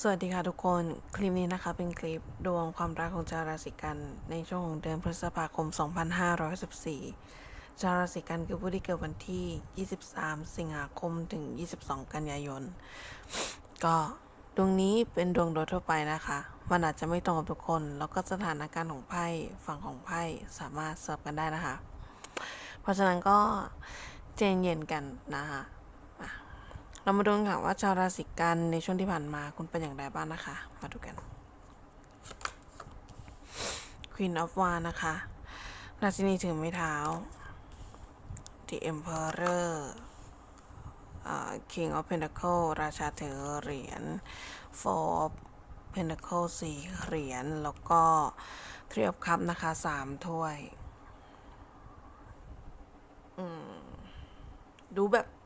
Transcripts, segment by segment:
สวัสดีค่ะทุกคน คลิปนี้นะคะเป็นคลิปดวงความรักของชาวราศีกันในช่วงของเดือนพฤษภาคม 2564ชาวราศีกันคือผู้ที่เกิดวันที่ 23 สิงหาคมถึง 22 กันยายน ก็ดวงนี้เป็นดวงโดยทั่วไปนะคะ มันอาจจะไม่ตรงกับทุกคน แล้วก็สถานการณ์ของไพ่ฝั่งของไพ่สามารถเสิร์ฟกันได้นะคะ เพราะฉะนั้นก็เจนเย็นๆกันนะคะ เรามาดูกันค่ะว่าชาวราศีกันในช่วงที่ผ่านมาคุณเป็นอย่างไรบ้างนะคะ มาดูกัน Queen of w a n นะคะราชินีถือไม้เท้า The Emperor อ่า King of Pentacle ราชาถือเหรียญ Four of Pentacle สี่เหรียญ แล้วก็ Three of Cup นะคะสามถ้วย ดูแบบอ่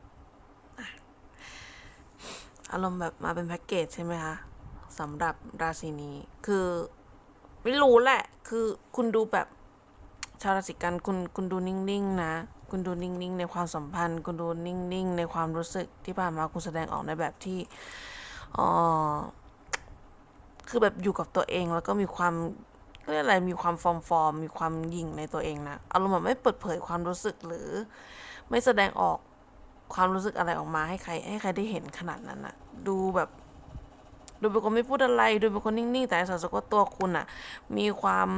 อารมณ์แบบมาเป็นแพ็กเกจใช่ไหมคะสำหรับราศีนี้ คือไม่รู้แหละ คือคุณดูแบบชาวราศีกันคุณคุณดูนิ่งๆนะ คุณดูนิ่งๆ ในความสัมพันธ์ คุณดูนิ่งๆ ในความรู้สึกที่ผ่านมาคุณแสดงออกในแบบที่อ๋อคือแบบอยู่กับตัวเองแล้วก็มีความเรียกอะไรมีความฟอร์มฟอร์มมีความหยิ่งในตัวเองนะอารมณ์แบบไม่เปิดเผยความรู้สึกหรือไม่แสดงออก ความรู้สึกอะไรออกมาให้ใคร ให้ใครได้เห็นขนาดนั้นนะดูแบบ ดูเป็นคนไม่พูดอะไร ดูเป็นคนนิ่งๆ แต่สัสก็ตัวคุณอะมีความ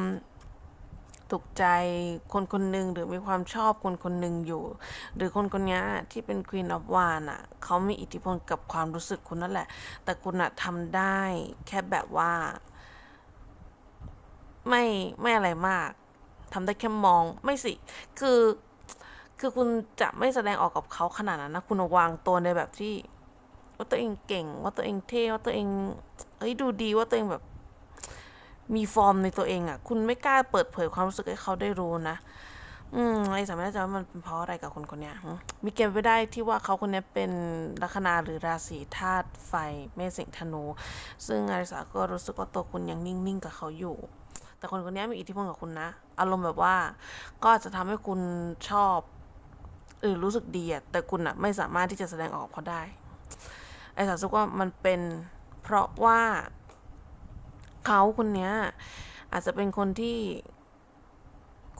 ถูกใจคนคนหนึ่งหรือมีความชอบคนคนหนึ่งอยู่ หรือคนคนนี้ที่เป็น Queen of w a n อะเขามีอิทธิพลกับความรู้สึกคุณนั่นแหละ แต่คุณอะทำได้แค่แบบว่า ไม่ไม่อะไรมากทำได้แค่มองไม่สิ คือ คือคุณจะไม่แสดงออกกับเขาขนาดนั้นนะ คุณวางตัวในแบบที่ ว่าตัวเองเก่ง ว่าตัวเองเท่ ว่าตัวเองเอ้ยดูดี ว่าตัวเองแบบ มีฟอร์มในตัวเองอะ่ะ คุณไม่กล้าเปิดเผยความรู้สึกให้เขาได้รู้นะ อืมไอ้สามารถจะว่ามันเป็นเพราะอะไรกับคนคนนี้มีเกณฑ์ไปได้ที่ว่าเขาคนนี้เป็นลัคนาหรือราศีธาตุไฟเมษสิงธนู ซึ่งอาริสาก็รู้สึกว่าตัวคุณยังนิ่งๆกับเขาอยู่แต่คนคนนี้มีอิทธิพลกับคุณนะ อารมณ์แบบว่าก็จจะทำให้คุณชอบ หรือรู้สึกดีอะแต่คุณอะไม่สามารถที่จะแสดงออกเขาได้ ไอ้สาวสุกว่ามันเป็นเพราะว่าเขาคนเนี้ยอาจจะเป็นคนที่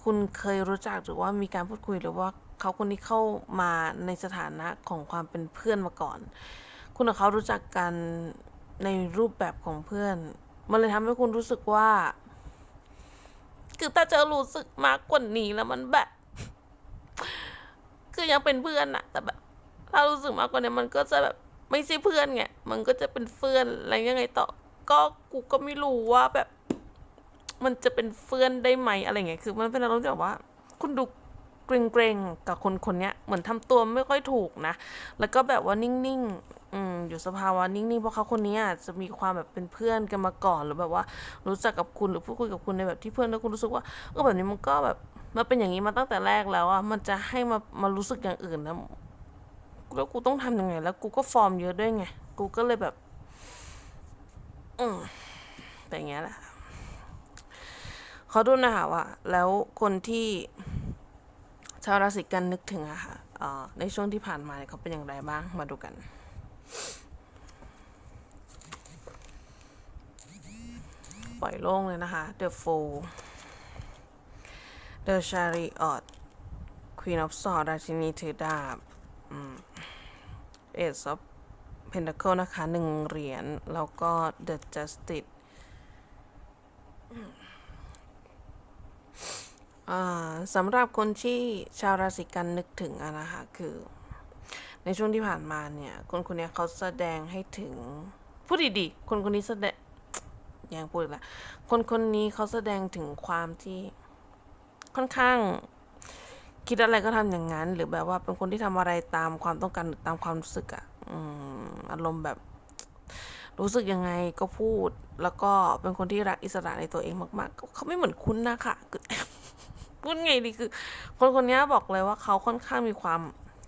คุณเคยรู้จักหรือว่ามีการพูดคุยหรือว่าเขาคนนี้เข้ามาในสถานะของความเป็นเพื่อนมาก่อน คุณกับเขารู้จักกันในรูปแบบของเพื่อน มันเลยทำให้คุณรู้สึกว่า คือถ้าจะรู้สึกมากกว่านี้แล้วมันแบบ ยังเป็นเพื่อนอะแต่แบบถ้ารู้สึกมากกว่านี้มันก็จะแบบไม่ใช่เพื่อนไงมันก็จะเป็นเพื่อนอะไรยังไงต่อ ก็กูก็ไม่รู้ว่าแบบ มันจะเป็นเพื่อนได้ไหมอะไรเงี้ยคือมันเป็นอารมณ์ที่แบบว่า คุณดู เกรงๆกับคนคนนี้เหมือนทำตัวไม่ค่อยถูกนะ แล้วก็แบบว่านิ่งๆอืมอยู่สภาวะนิ่งๆเพราะเขาคนนี้อาจจะมีความแบบเป็นเพื่อนกันมาก่อนหรือแบบว่ารู้จักกับคุณหรือพูดคุยกับคุณในแบบที่เพื่อนแล้วคุณรู้สึกว่าเออแบบนี้มันก็แบบมันเป็นอย่างนี้มาตั้งแต่แรกแล้วอะมันจะให้มามารู้สึกอย่างอื่นนะแล้วกูต้องทำยังไง แล้วกูก็ฟอร์มเยอะด้วยไง กูก็เลยแบบ อืมแต่อย่างเงี้ยแหละขอดูนะคะว่า แล้วคนที่ ชาวราศีกันนึกถึงอะค่ะในช่วงที่ผ่านมาเนี่ยเขาเป็นอย่างไรบ้างมาดูกันปล่อยโล่งเลยนะคะ The Fool The Chariot Queen of Swords ราชินีถือดาบ Ace of Pentacle นะคะหนึ่งเหรียญ แล้วก็ The Justice อ่า สำหรับคนที่ชาวราศีกันนึกถึงอะนะคะคือ ในช่วงที่ผ่านมาเนี่ยคนคนนี้เขาแสดงให้ถึงพูดดีๆคนคนนี้แสดงยังพูดละคนคนนี้เขาแสดงถึงความที่ค่อนข้าง คิดอะไรก็ทำอย่างนั้น หรือแบบว่าเป็นคนที่ทำอะไรตามความต้องการตามความรู้สึกอะออารมณ์แบบ รู้สึกยังไงก็พูด แล้วก็เป็นคนที่รักอิสระในตัวเองมาก ๆ เขาไม่เหมือนคุณนะคะคือ พูดไงดีคือ คนคนนี้บอกเลยว่าเขาค่อนข้างมีความ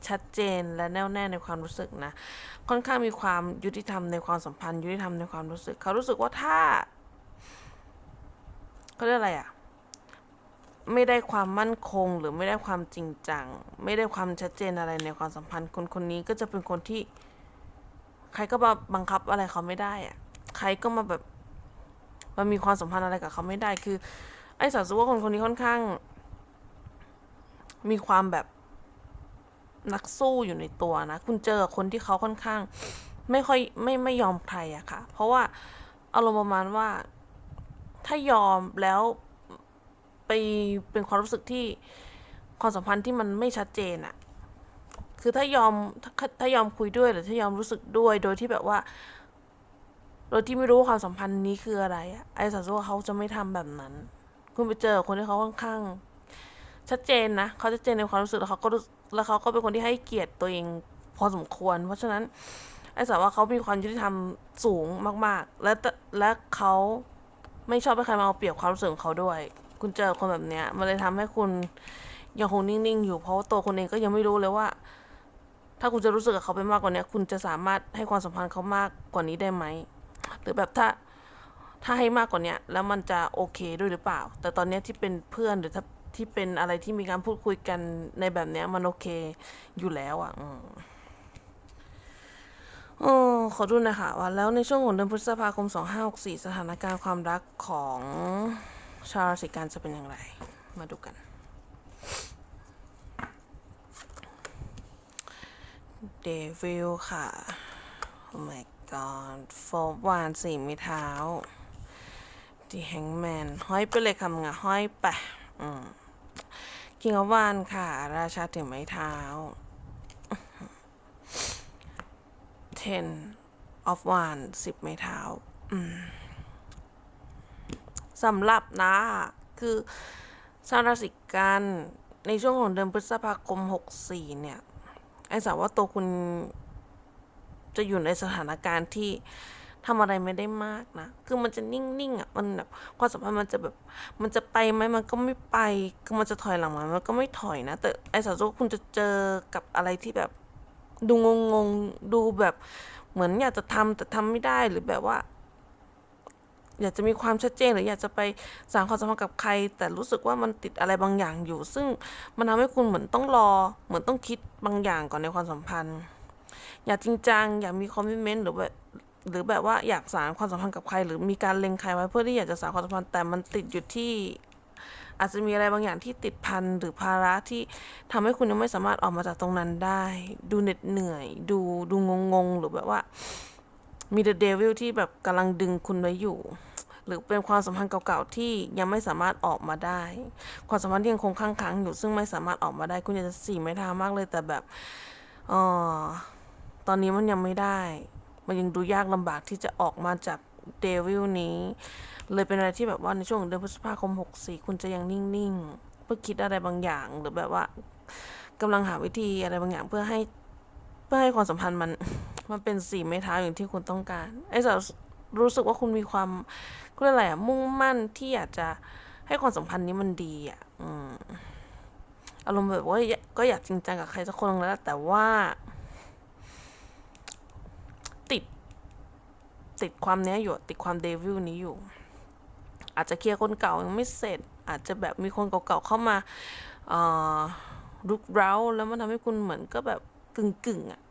ชัดเจนและแน่วแน่ในความรู้สึกนะ ค่อนข้างมีความยุติธรรมในความสัมพันธ์ ยุติธรรมในความรู้สึก เขารู้สึกว่าถ้าเขาเรียกอะไรอะไม่ได้ความมั่นคงหรือไม่ได้ความจริงจัง ไม่ได้ความชัดเจนอะไรในความสัมพันธ์ คนคนนี้ก็จะเป็นคนที่ ใครก็มาบังคับอะไรเขาไม่ได้อะใครก็มาแบบมามีความสัมพันธ์อะไรกับเขาไม่ได้คือ ไอ้สาวรู้ว่าคนคนนี้ค่อนข้าง มีความแบบนักสู้อยู่ในตัวนะ คุณเจอคนที่เขาค่อนข้าง ไม่ค่อยไม่ไม่ยอมใครอะค่ะ เพราะว่าอารมณ์ประมาณว่า ถ้ายอมแล้วไปเป็นความรู้สึกที่ความสัมพันธ์ที่มันไม่ชัดเจนอะคือถ้ายอมถ้าถ้ายอมคุยด้วยหรือถ้ายอมรู้สึกด้วย โดยที่แบบว่า โดยที่ไม่รู้ว่าความสัมพันธ์นี้คืออะไรอะไอ้สาวว่าเขาจะไม่ทำแบบนั้น คุณไปเจอคนที่เขาค่อนข้าง ชัดเจนนะเขาชัดเจนในความรู้สึกแล้วเขาก็แล้วเขาก็เป็นคนที่ให้เกียรติตัวเองพอสมควร เพราะฉะนั้นไอ้สาวว่าเขามีความยุติธรรมสูงมาก ๆ และและเขาไม่ชอบให้ใครมาเอาเปรียบความรู้สึกของเขาด้วย คุณเจอคนแบบเนี้ย มันเลยทำให้คุณยังคงนิ่ง ๆ อยู่เพราะว่าตัวคุณเองก็ยังไม่รู้เลยว่า ถ้าคุณจะรู้สึกกับเขาไปมากกว่านี้คุณจะสามารถให้ความสัมพันธ์เขามากกว่านี้ได้ไหมหรือแบบถ้าถ้าให้มากกว่านี้แล้วมันจะโอเคด้วยหรือเปล่า แต่ตอนนี้ที่เป็นเพื่อนหรือถ้า ที่เป็นอะไรที่มีการพูดคุยกันในแบบเนี้ย มันโอเคอยู่แล้วอะอออขอดูนะคะว่าแล้วในช่วงของเดือนพฤษภาคม 2564 สถานการณ์ความรักของชาวราศีกันจะเป็นอย่างไร มาดูกันเดวิลค่ะ โอ้ my god โฟบวานสี่ม้เท้าดีแฮงแมนห้อยไปเลยคำงะห้อยไป อืม คิงอวานค่ะ ราชาถือไม้เท้า ten of one สิบไม้เท้าสำหรับนะคือชาวราศีกันในช่วงของเดือนพฤษภาคม 64 เนี่ย ไอ้สาวว่าตัวคุณจะอยู่ในสถานการณ์ที่ ทำอะไรไม่ได้มากนะ คือมันจะนิ่งๆอะ มันแบบความสัมพันธ์มันจะแบบ มันจะไปไหมมันก็ไม่ไป คือมันจะถอยหลังมามันก็ไม่ถอยนะ แต่ไอ้สาวว่คุณจะเจอกับอะไรที่แบบ ดูงงๆดูแบบเหมือนอยากจะทำแต่ทำไม่ได้หรือแบบว่า อยากจะมีความชัดเจนหรืออยากจะไปสร้างความสัมพันธ์กับใคร แต่รู้สึกว่ามันติดอะไรบางอย่างอยู่ ซึ่งมันทำให้คุณเหมือนต้องรอ เหมือนต้องคิดบางอย่างก่อนในความสัมพันธ์ อยากจริงจัง อยากมีคอมมิชเมนต์หรือแบบ หรือแบบว่าอยากสานความสัมพันธ์กับใคร หรือมีการเล็งใครไว้เพื่อที่อยากจะสานความสัมพันธ์แต่มันติดอยู่ที่ อาจจะมีอะไรบางอย่างที่ติดพันหรือภาระที่ทำให้คุณยังไม่สามารถออกมาจากตรงนั้นได้ ดูเหน็ดเหนื่อย ดูดูงงงๆหรือแบบว่า มีเดอะเดวิลที่แบบกำลังดึงคุณไว้อยู่ หรือเป็นความสัมพันธ์เก่าๆที่ยังไม่สามารถออกมาได้ ความสัมพันธ์ที่ยังคงค้างค้างอยู่ซึ่งไม่สามารถออกมาได้ คุณอยากจะสี่ไม่ทามากเลยแต่แบบเออตอนนี้มันยังไม่ได้ มันยังดูยากลำบากที่จะออกมาจากเดวิลนี้ เลยเป็นอะไรที่แบบว่าในช่วงเดือนพฤษภาคม 64 คุณจะยังนิ่งๆ เพื่อคิดอะไรบางอย่าง หรือแบบว่ากำลังหาวิธีอะไรบางอย่างเพื่อให้เพื่อให้ความสัมพันธ์มันมันเป็นสีไม้เท้าอย่างที่คุณต้องการไอ้สาวรู้สึกว่าคุณมีความก็เรียกอะไรอะมุ่งมั่นที่อยากจะให้ความสัมพันธ์นี้มันดีอะอืมอารมณ์แบบว่าก็อยากจริงจังกับใครสักคนแล้วแต่ว่า ติด ติดความเนี้ยอยู่ติดความเดวิลนี้อยู่ อาจจะเคลียร์คนเก่ายังไม่เสร็จ อาจจะแบบมีคนเก่าๆเข้ามาเอ่อรุกเร้าแล้วมันทำให้คุณเหมือนก็แบบกึ่งๆอะ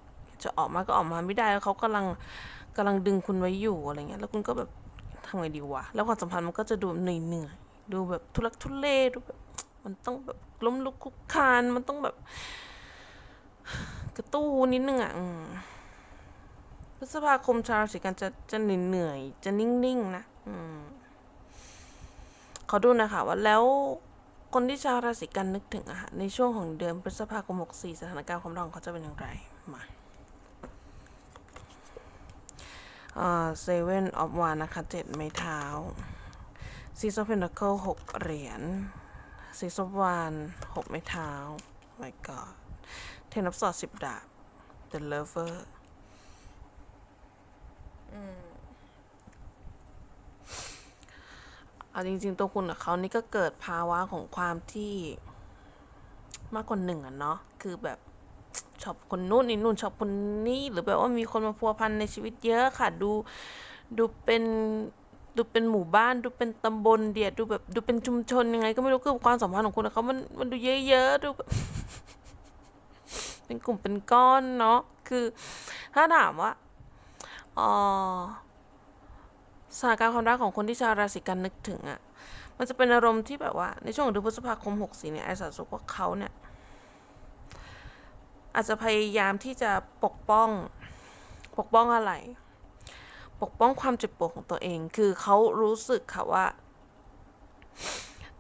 จะออกมาก็ออกมาไม่ได้แล้วเขากำลังกำลังดึงคุณไว้อยู่อะไรเงี้ยแล้วคุณก็แบบทำไงดีวะแล้วความสัมพันธ์มันก็จะดูเหนื่อยๆดูแบบทุลักทุเลดูแบบมันต้องแบบล้มลุกคลุกคานมันต้องแบบ กระตู้นิดนึงอะ พฤษภาคมชาวราศีกันจะจะเหนื่อยจะนิ่งๆนะอืมขอดูนะคะว่าแล้วคนที่ชาวราศีกันนึกถึงอะค่ะในช่วงของเดือนพฤษภาคม 64 สถานการณ์ความรักของเขาจะเป็นอย่างไรมาเซเว่นออฟวานนะคะเจ็ดไม้เท้าซีซอฟเพนเคิลหกเหรียญซีซอฟวานหกไม้เท้า my god เทนอฟสอดสิบดาบ the lover เอาจริงๆตัวคุณกับเขานี่ก็เกิดภาวะของความที่มากกว่าหนึ่งอะเนาะคือแบบชอบคนนู้นนี่นู่นชอบคนนี้หรือแบบว่ามีคนมาพัวพันในชีวิตเยอะค่ะ ดูดูเป็นดูเป็นหมู่บ้านดูเป็นตำบลเดียดดูแบบดูเป็นชุมชนยังไง ก็ไม่รู้คือความสัมพันธ์ของคุณกับเขามันมันดูเยอะๆดูแบบเป็นกลุ่มเป็นก้อนเนาะคือ ถ้าถามว่า สถานการณ์ความรักของคนที่ชาวราศีกันนึกถึงอะ่ะ มันจะเป็นอารมณ์ที่แบบว่า ในช่วงของเดือนพฤษภาคม 64 เนี่ยไอสารสุกว่าเขาเนี่ย อาจจะพยายามที่จะปกป้อง ปกป้องอะไร ปกป้องความเจ็บปวดของตัวเอง คือเขารู้สึกค่ะว่า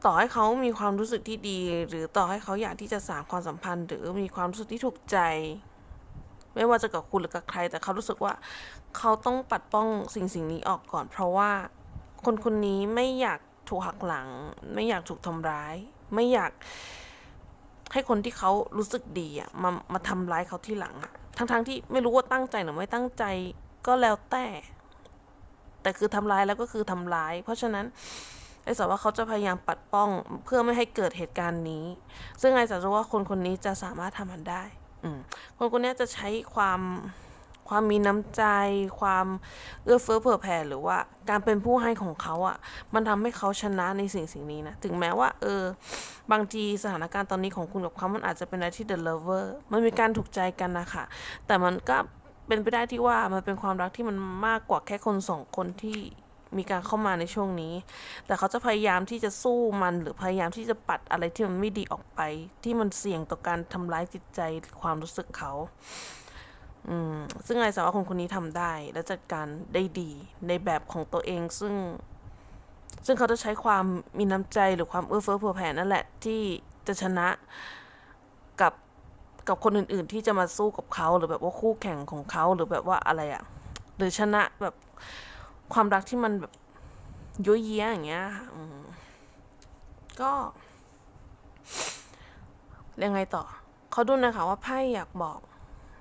ต่อให้เขามีความรู้สึกที่ดี หรือต่อให้เขาอยากที่จะสานความสัมพันธ์ หรือมีความรู้สึกที่ถูกใจ ไม่ว่าจะกับคุณหรือกับใคร แต่เขารู้สึกว่าเขาต้องปัดป้องสิ่งสิ่งนี้ออกก่อน เพราะว่าคนคนนี้ไม่อยากถูกหักหลัง ไม่อยากถูกทำร้าย ไม่อยากให้คนที่เขารู้สึกดีอะมามาทำร้ายเขาที่หลังอะทั้งๆทที่ไม่รู้ว่าตั้งใจหรือไม่ตั้งใจก็แล้วแต่ แต่คือทำร้ายแล้วก็คือทำร้าย เพราะฉะนั้นไอ้สาวว่าเขาจะพยายามปัดป้องเพื่อไม่ให้เกิดเหตุการณ์นี้ ซึ่งไอ้สาวว่าคนคนนี้จะสามารถทำมันได้ คนคนนี้จะใช้ความความมีน้ำใจ ความเอื้อเฟื้อเผื่อแผ่หรือว่าการเป็นผู้ให้ของเขาอะ่ะ มันทำให้เขาชนะในสิ่งสิ่งนี้นะ ถึงแม้ว่า เออ บางทีสถานการณ์ตอนนี้ของคุณกับเขามันอาจจะเป็นอะไรที่ the lover มันมีการถูกใจกันนะคะแต่มันก็เป็นไปได้ที่ว่ามันเป็นความรักที่มันมากกว่าแค่คนสองคนที่ มีการเข้ามาในช่วงนี้ แต่เขาจะพยายามที่จะสู้มันหรือพยายามที่จะปัดอะไรที่มันไม่ดีออกไป ที่มันเสี่ยงต่อการทำร้ายจิตใจความรู้สึกเขาอืมซึ่งไอ้สาวว่าคนคนนี้ทำได้และจัดการได้ดีในแบบของตัวเองซึ่ง ซึ่งเขาจะใช้ความมีน้ำใจหรือความเอื้อเฟื้อเผื่อแผ่นั่นแหละที่จะชนะกับกับคนอื่น ๆ ที่จะมาสู้กับเขาหรือแบบว่าคู่แข่งของเขาหรือแบบว่าอะไรอะหรือชนะแบบ ความรักที่มันแบบยุ่ยเยี้ยอย่างเงี้ยค่ะอืมก็ยังไงต่อเขาดูนะคะว่าไพ่อยากบอก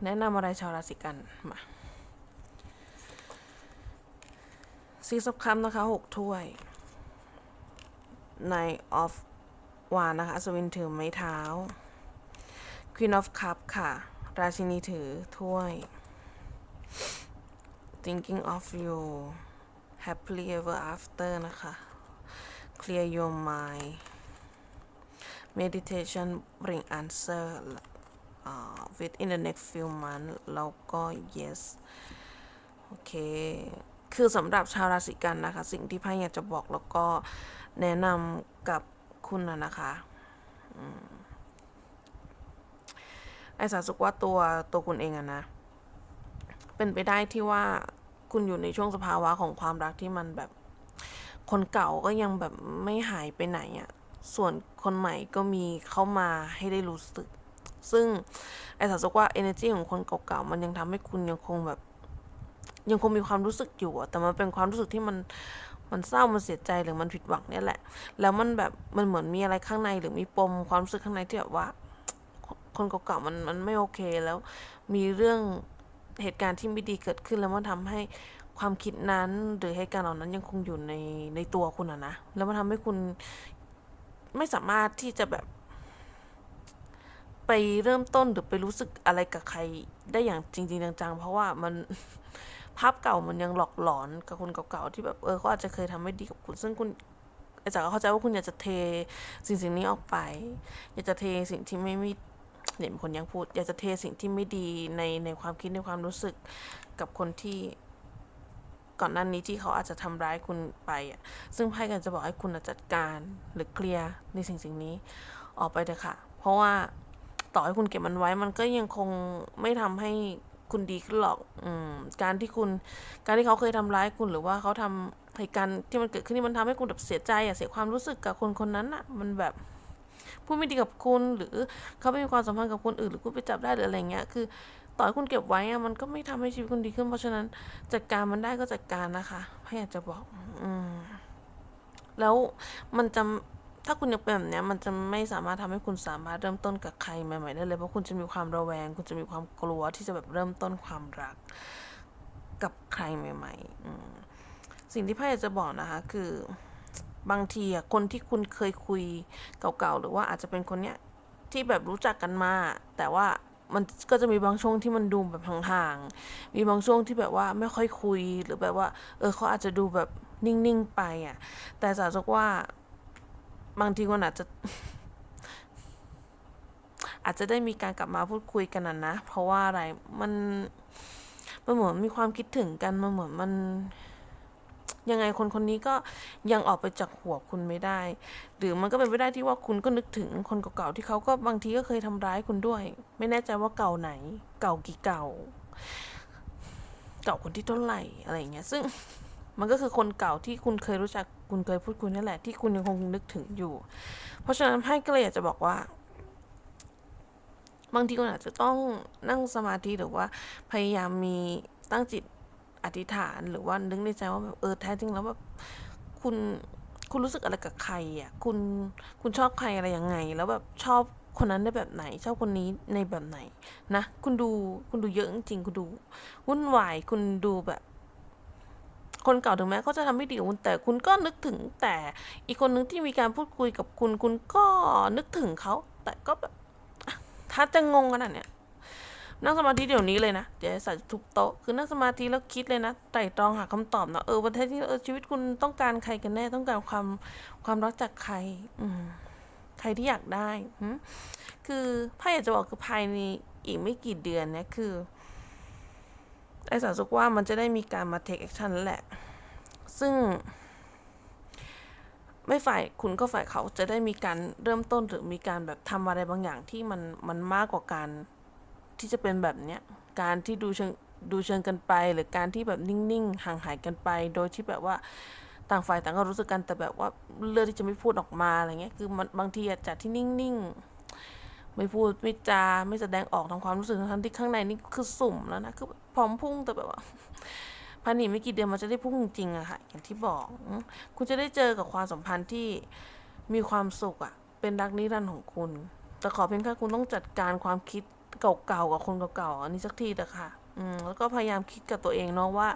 แนะนำอะไรชาวราศีกันมาซีซับคัมนะคะหกถ้วยในออฟวานนะคะสวินถือไม้เท้า Queen of Cup ค่ะ ราชินีถือถ้วย Thinking of you happily ever after นะคะ clear your mind meditation bring answer uh, within the next few months แล้วก็ yes โอเค คือสำหรับชาวราศีกันนะคะ สิ่งที่ไพ่อยากจะบอกแล้วก็แนะนำกับคุณนะนะคะไอสารสุกว่าตัวตัวคุณเองอะนะ เป็นไปได้ที่ว่า คุณอยู่ในช่วงสภาวะของความรักที่มันแบบ คนเก่าก็ยังแบบไม่หายไปไหนอะ่ะ ส่วนคนใหม่ก็มีเข้ามาให้ได้รู้สึก ซึ่งไอ้สารสกว่า energy ของคนเก่าๆมันยังทำให้คุณยังคงแบบ ยังคงมีความรู้สึกอยู่แต่มันเป็นความรู้สึกที่มันมันเศร้า มันเสียใจหรือมันผิดหวังเนี่ยแหละ แล้วมันแบบ มันเหมือนมีอะไรข้างในหรือมีปมความรู้สึกข้างในที่แบบว่า คนเก่าๆมันมันไม่โอเคแล้ว มีเรื่อง เหตุการณ์ที่ไม่ดีเกิดขึ้นแล้วมันทำให้ความคิดนั้นหรือเหตุการณ์เหล่านั้นยังคงอยู่ในในตัวคุณอะนะ แล้วมันทำให้คุณไม่สามารถที่จะแบบ ไปเริ่มต้นหรือไปรู้สึกอะไรกับใครได้อย่างจริงๆจังๆ เพราะว่ามันภาพเก่ามันยังหลอกหลอนกับคนเก่าๆที่แบบเออเขาอาจจะเคยทำไม่ดีกับคุณ ซึ่งคุณอาจารย์เข้าใจว่าคุณอยากจะเทสิ่งสิ่งนี้ออกไป อยากจะเทสิ่งที่ไม่มี เนี่ยคนยังพูด อยากจะเทสิ่งที่ไม่ดีในในความคิดในความรู้สึกกับคนที่ก่อนหน้านี้ที่เขาอาจจะทำร้ายคุณไปอะ ซึ่งไพ่กันจะบอกให้คุณจัดการหรือเคลียร์ในสิ่งสิ่งนี้ ออกไปเถอะค่ะ เพราะว่าต่อให้คุณเก็บมันไว้ มันก็ยังคงไม่ทำให้คุณดีขึ้นหรอก อืม การที่คุณ การที่เขาเคยทำร้ายคุณหรือว่าเขาทำเหตุการณ์ที่มันเกิดขึ้นที่มันทำให้คุณแบบเสียใจอะเสียความรู้สึกกับคนคนนั้นอะ มันแบบ พูดไม่ดีกับคุณหรือเขาไม่มีความสัมพันธ์กับคนอื่นหรือคุณไปจับได้หรืออะไรเงี้ยคือ ต่อให้คุณเก็บไว้อะมันก็ไม่ทำให้ชีวิตคุณดีขึ้น เพราะฉะนั้นจัดการมันได้ก็จัดการนะคะพยายามจะบอก อืมแล้วมันจะถ้าคุณยังเป็นแบบนี้มันจะไม่สามารถทำให้คุณสามารถเริ่มต้นกับใครใหม่ๆได้เลยเพราะคุณจะมีความระแวง คุณจะมีความกลัวที่จะแบบเริ่มต้นความรัก กับใครใหม่ๆสิ่งที่พ่อยากจะบอกนะคะ คือ บางทีอะคนที่คุณเคยคุยเก่าๆ หรือว่าอาจจะเป็นคนเนี้ยที่แบบรู้จักกันมา แต่ว่ามันก็จะมีบางช่วงที่มันดูแบบห่างๆ มีบางช่วงที่แบบว่าไม่ค่อยคุยหรือแบบว่า เออเขาอาจจะดูแบบนิ่งๆไปอะ แต่สาวจกว่า บางทีมันอาจจะ อาจจะได้มีการกลับมาพูดคุยกันนะนะ เพราะว่าอะไรมันมันเหมือนมีความคิดถึงกันมันเหมือนมัน ยังไงคนคนนี้ก็ยังออกไปจากหัวคุณไม่ได้ หรือมันก็เป็นไปได้ที่ว่าคุณก็นึกถึงคนเก่าๆที่เขาก็บางทีก็เคยทำร้ายคุณด้วย ไม่แน่ใจว่าเก่าไหน เก่ากี่เก่า เก่าคนที่เท่าไหร่อะไรอย่างเงี้ย ซึ่งมันก็คือคนเก่าที่คุณเคยรู้จักคุณเคยพูดคุยนั่นแหละที่คุณยังคงนึกถึงอยู่ เพราะฉะนั้นไพ่ก็เลยอยากจะบอกว่า บางทีคุณอาจจะต้องนั่งสมาธิหรือว่าพยายามมีตั้งจิต อธิษฐานหรือว่านึกในใจว่าแบบเออแท้จริงแล้วแบบคุณคุณรู้สึกอะไรกับใครอะคุณคุณชอบใครอะไรยังไง แล้วแบบชอบคนนั้นในแบบไหน ชอบคนนี้ในแบบไหนนะคุณดูคุณดูเยอะจริงคุณดูวุ่นวายคุณดูแบบ คนเก่าถึงแม้เขาจะทำไม่ดีกับคุณแต่คุณก็นึกถึงแต่อีกคนนึงที่มีการพูดคุยกับคุณ คุณก็นึกถึงเขาแต่ก็แบบถ้าจะงงขนาดเนี้ย นั่งสมาธิเดี๋ยวนี้เลยนะเดี๋ยวใส่ทุบโต๊ะคือนั่งสมาธิแล้วคิดเลยนะไตร่ตรองหาคำตอบนะเออวันที่เออชีวิตคุณต้องการใครกันแน่ต้องการความความรักจากใคร อืมใครที่อยากได้คือพ่อยากจะบอกคือภายในอีกไม่กี่เดือนเนี่ยคือไอ้สารสุกว่ามันจะได้มีการมา take action แล้วแหละ ซึ่ง ไม่ฝ่ายคุณก็ฝ่ายเขาจะได้มีการเริ่มต้นหรือมีการแบบทำอะไรบางอย่างที่มันมันมากกว่าการ ที่จะเป็นแบบเนี้ยการที่ดูเชิงดูเชิงกันไป หรือการที่แบบนิ่งๆห่างหายกันไป โดยที่แบบว่าต่างฝ่ายต่างก็รู้สึกกันแต่แบบว่าเลือกที่จะไม่พูดออกมาอะไรเงี้ยคือมันบางทีอะจากที่นิ่งๆ ไม่พูดไม่จาไม่แสดงออกทางความรู้สึกทั้งที่ข้างในนี่คือสุ่มแล้วนะคือพร้อมพุ่งแต่แบบว่าพันอีไม่กี่เดือนมันจะได้พุ่งจริงอะค่ะอย่างที่บอก คุณจะได้เจอกับความสัมพันธ์ที่มีความสุขอะเป็นรักนิรันดร์ของคุณ แต่ขอเพียงแค่คุณต้องจัดการความคิด เก่าๆกับคนเก่าๆอันนี้สักทีเถอะค่ะอืมแล้วก็พยายามคิดกับตัวเองเนาะว่า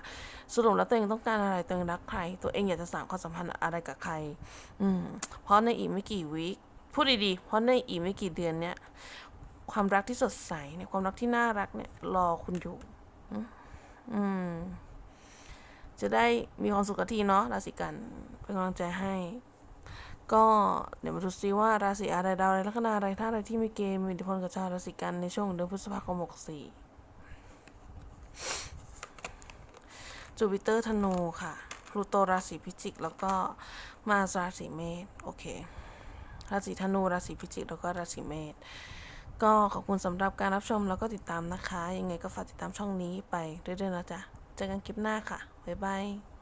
สรุปแล้วตัวเองต้องการอะไรตัวเองรักใคร ตัวเองอยากจะสร้านความสัมพันธ์อะไรกับใคร อืมเพราะในอีกไม่กี่วิพูดดีๆเพราะในอีกไม่กี่เดือนเนี้ยความรักที่สดใสเนี่ยความรักที่น่ารักเนี่ย รอคุณอยู่ อืมอืมจะได้มีความสุขกับทีเนาะราศีกันเป็นกำลังใจให้ ก็เดี๋ยวมาดูซิว่าราศีอะไรดาวอะไรลัคนาอะไรท่าอะไรที่มีเกณฑ์มีอิทธิพลกับชาวราศีกันในช่วงเดือนพฤษภาคม64จูปิเตอร์ธนูค่ะพลูโตราศีพิจิก แล้วก็มาราศีเมษโอเค ราศีธนูราศีพิจิก แล้วก็ราศีเมษก็ขอบคุณสำหรับการรับชมแล้วก็ติดตามนะคะ ยังไงก็ฝากติดตามช่องนี้ไปเรื่อยๆนะจ๊ะเจอกันคลิปหน้าค่ะบ๊ายบาย